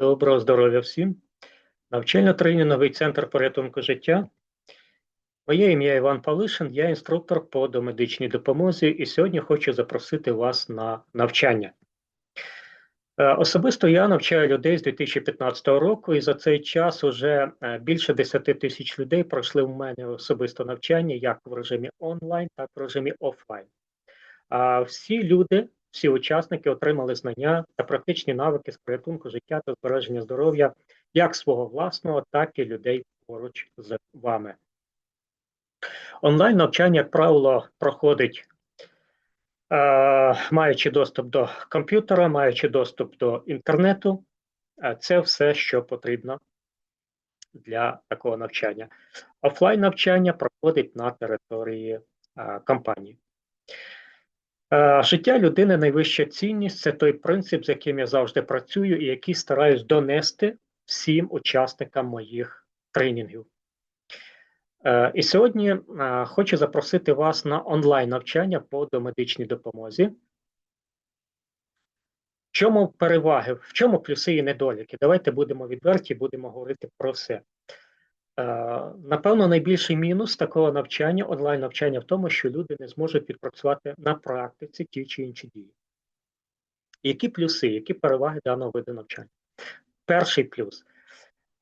Доброго здоров'я всім. Навчально-тренінговий центр порятунку життя. Моє ім'я Іван Павлишин, я інструктор по домедичній допомозі, і сьогодні хочу запросити вас на навчання. Е, Особисто я навчаю людей з 2015 року, і за цей час уже е, більше 10 тисяч людей пройшли в мене особисто навчання як в режимі онлайн, так і в режимі офлайн. А всі люди, всі учасники отримали знання та практичні навики з порятунку життя та збереження здоров'я як свого власного, так і людей поруч з вами. Онлайн навчання, як правило, проходить, е, маючи доступ до комп'ютера, маючи доступ до інтернету. Е, Це все, що потрібно для такого навчання. Офлайн навчання проходить на території е, компанії. Е, Життя людини найвища цінність це той принцип, з яким я завжди працюю, і який стараюсь донести всім учасникам моїх тренінгів. Е, І сьогодні е, хочу запросити вас на онлайн навчання по домедичній допомозі. В чому переваги, в чому плюси і недоліки? Давайте будемо відверті, будемо говорити про все. Е, Напевно, найбільший мінус такого навчання, онлайн навчання в тому, що люди не зможуть відпрацювати на практиці ті чи інші дії. Які плюси, які переваги даного виду навчання? Перший плюс.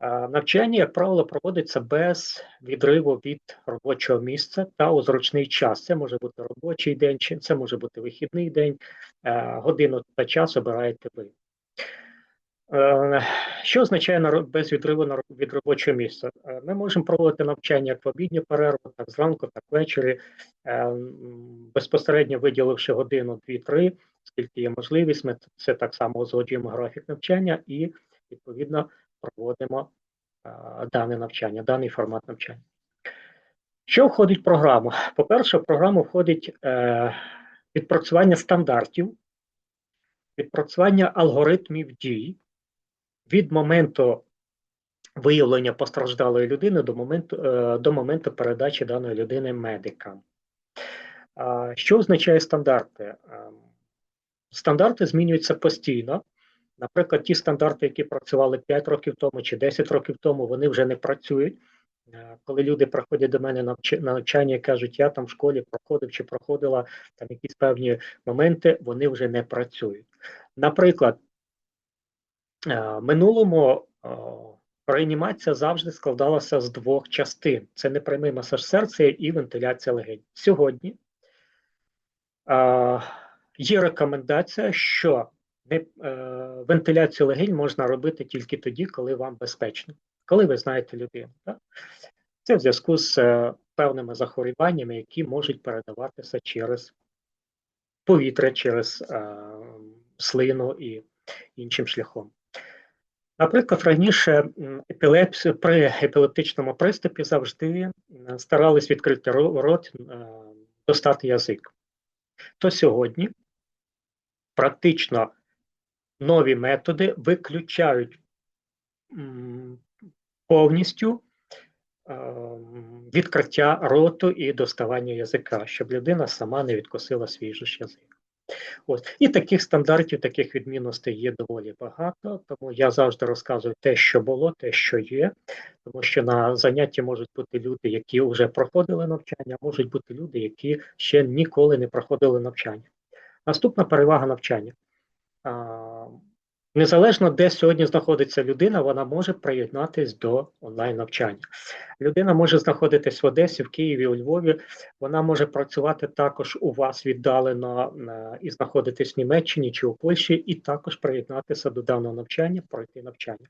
Е, Навчання, як правило, проводиться без відриву від робочого місця та у зручний час. Це може бути робочий день, це може бути вихідний день, е, годину та час обираєте ви. Е, Що означає на без відриву від робочого місця? Е, Ми можемо проводити навчання як в обідню перерву, так зранку, так ввечері, е, безпосередньо виділивши годину, дві-три, скільки є можливість, ми це так само узгоджуємо графік навчання і відповідно проводимо дане навчання, даний формат навчання. Що входить в програму? По-перше, в програму входить відпрацювання стандартів, відпрацювання алгоритмів дій від моменту виявлення постраждалої людини до моменту, е, до моменту передачі даної людини медикам. Що означає стандарти? Ем, Стандарти змінюються постійно. Наприклад, ті стандарти, які працювали 5 років тому чи 10 років тому, вони вже не працюють. Е, Коли люди приходять до мене на навчання і кажуть, я там в школі проходив чи проходила там якісь певні моменти, вони вже не працюють. Наприклад, минулому е, реанімація завжди складалася з двох частин: це непрямий масаж серця і вентиляція легень. Сьогодні е, є рекомендація, що е, вентиляцію легень можна робити тільки тоді, коли вам безпечно, коли ви знаєте людину. Це в зв'язку з е, певними захворюваннями, які можуть передаватися через повітря, через е, слину і іншим шляхом. Наприклад, раніше м, при епілептичному приступі завжди старались відкрити рот, е, достати язик. То сьогодні практично нові методи виключають повністю ем, відкриття роту і доставання язика, щоб людина сама не відкосила свій же язик. Ось. І таких стандартів, таких відмінностей є доволі багато, тому я завжди розказую те, що було, те, що є, тому що на занятті можуть бути люди, які вже проходили навчання, можуть бути люди, які ще ніколи не проходили навчання. Наступна перевага навчання. Незалежно, де сьогодні знаходиться людина, вона може приєднатись до онлайн-навчання. Людина може знаходитись в Одесі, в Києві, у Львові. Вона може працювати також у вас віддалено е, і знаходитись в Німеччині чи у Польщі, і також приєднатися до даного навчання, пройти навчання.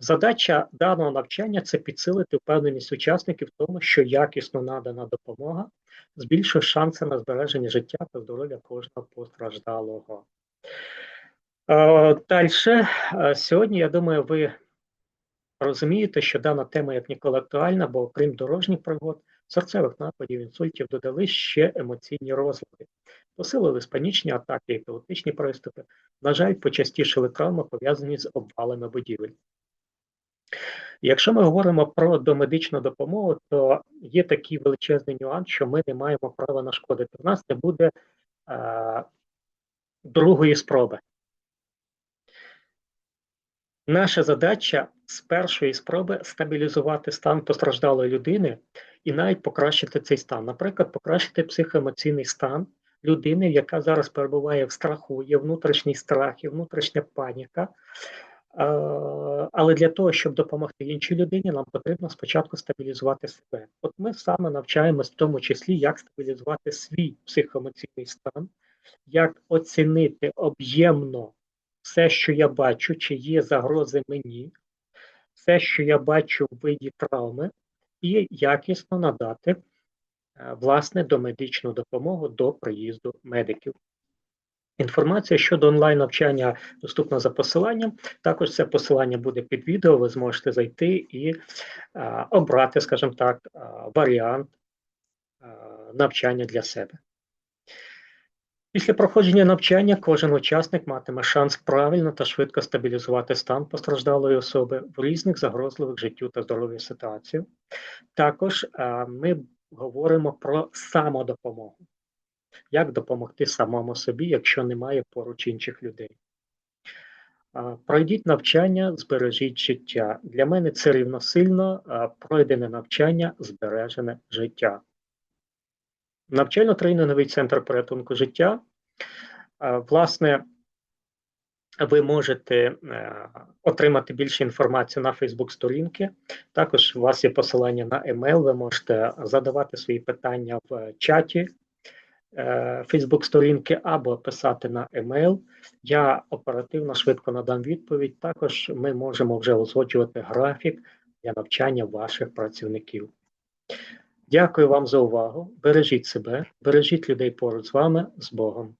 Е, Задача даного навчання це підсилити впевненість учасників в тому, що якісно надана допомога збільшує шанси на збереження життя та здоров'я кожного постраждалого. Е, Далі, сьогодні, я думаю, ви розумієте, що дана тема як ніколи актуальна, бо окрім дорожніх пригод, серцевих нападів, інсультів додали ще емоційні розлади. Посилили панічні атаки, епілептичні приступи. На жаль, почастішили травми, пов'язані з обвалами будівель. Якщо ми говоримо про домедичну допомогу, то є такий величезний нюанс, що ми не маємо права нашкодити. У нас не буде е, другої спроби. Наша задача з першої спроби стабілізувати стан постраждалої людини і навіть покращити цей стан. Наприклад, покращити психоемоційний стан людини, яка зараз перебуває в страху, є внутрішній страх, є внутрішня паніка. Е, Але для того, щоб допомогти іншій людині, нам потрібно спочатку стабілізувати себе. От ми саме навчаємось в тому числі, як стабілізувати свій психоемоційний стан, як оцінити об'ємно все, що я бачу, чи є загрози мені, все, що я бачу в виді травми, і якісно надати е, власне домедичну допомогу до приїзду медиків. Інформація щодо онлайн-навчання доступна за посиланням. Також це посилання буде під відео. Ви зможете зайти і а, обрати, скажімо так, а, варіант а, навчання для себе. Після проходження навчання кожен учасник матиме шанс правильно та швидко стабілізувати стан постраждалої особи в різних загрозливих життю та здоров'ю ситуаціях. Також а, ми говоримо про самодопомогу. Як допомогти самому собі, якщо немає поруч інших людей? Пройдіть навчання, збережіть життя. Для мене це рівносильно пройдене навчання, збережене життя. Навчально-тренінговий центр порятунку життя. Власне, ви можете е, отримати більше інформації на Фейсбук-сторінки. Також у вас є посилання на емейл, ви можете задавати свої питання в чаті Фейсбук-сторінки або писати на емейл. Я оперативно швидко надам відповідь. Також ми можемо вже узгоджувати графік для навчання ваших працівників. Дякую вам за увагу. Бережіть себе, бережіть людей поруч з вами з Богом.